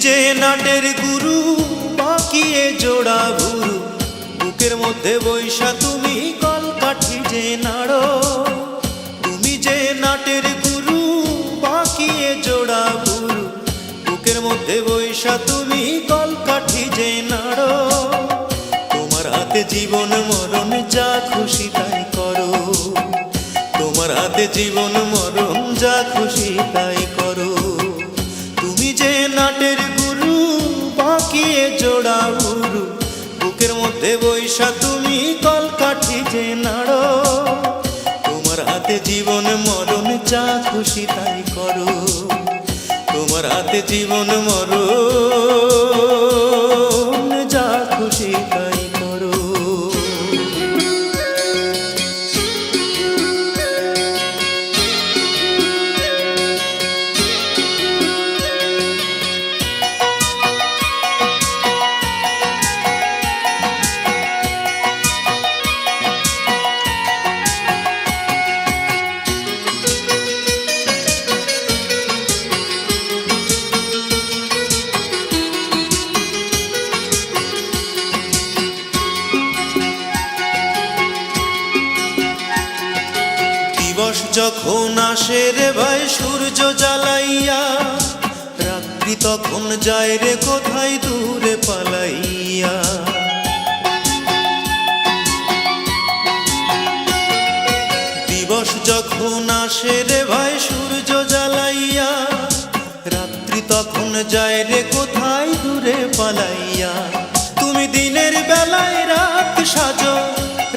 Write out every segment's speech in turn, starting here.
যে নাটের গুরু এ জোড়া ভুরু। বুকের মধ্যে বৈশা তুমি কলকাঠি যে নাড়ো। তুমি যে নাটের গুরু এ জোড়া ভুরু। বুকের মধ্যে বৈশা তুমি কলকাঠি যে নাড়ো। তোমার হাতে জীবন মরণ যা খুশি তাই করো। তোমার হাতে জীবন মরণ যা খুশি তাই করো। তুমি যে নাটের এ জোড়া উরু। বুকের মধ্যে বৈশা, তুমি কলকাঠি যে নাড়ো। তোমার হাতে জীবন, মরণ যা খুশি তাই করো। তোমার হাতে জীবন, মরণ যা খুশি তাই যখন আসে রে ভাই সূর্য জ্বালাইয়া, রাত্রি তখন যায় রে কোথায় দূরে পালাইয়া। দিবস যখন আসে রে ভাই সূর্য জ্বালাইয়া, রাত্রি তখন যায় রে কোথায় দূরে পালাইয়া। তুমি দিনের বেলায় রাত সাজো,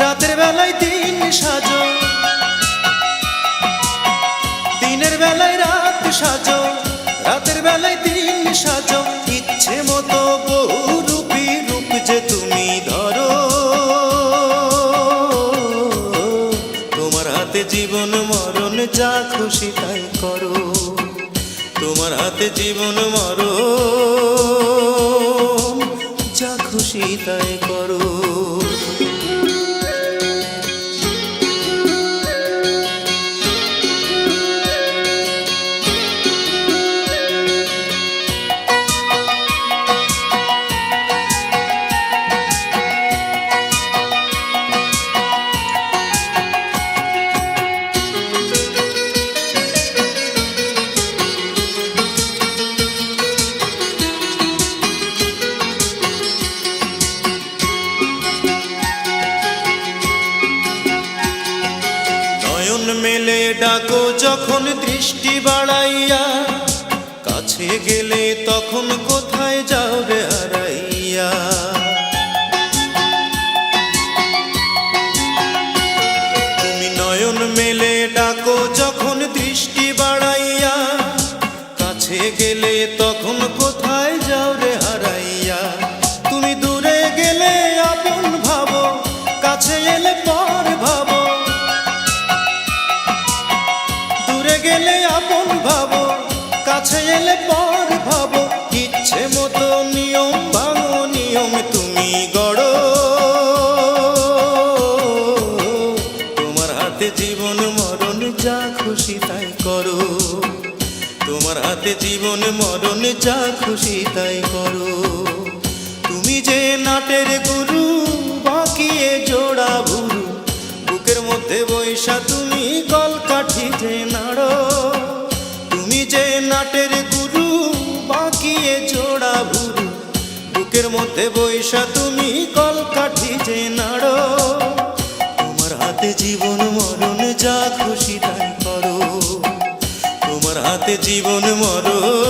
রাতের বেলায় দিন সাজো। বেলায় রাত সাজো, রাতের বেলায় দিন সাজো, ইচ্ছে মতো বহু রূপী রূপ যে তুমি ধরো। তোমার হাতে জীবন মরণ যা খুশি তাই করো। তোমার হাতে জীবন মরণ যা খুশি তাই মেলে ডাকো যখন দৃষ্টি বাড়াইয়া। কাছে গেলে তখন কোথায় যাও রে কাছে এলে পর ভাবো, ইচ্ছে মতো নিয়ম ভাঙো নিয়ম তুমি গড়ো। তোমার হাতে জীবন মরণ যা খুশি তাই করো। তোমার হাতে জীবন মরণ যা খুশি তাই করো। তুমি যে নাটের গুরু বুকের মধ্যে বৈশা তুমি কলকাঠি যে নাড়ো। তোমার হাতে জীবন মরণ যা খুশি তাই করো। তোমার হাতে জীবন মরণ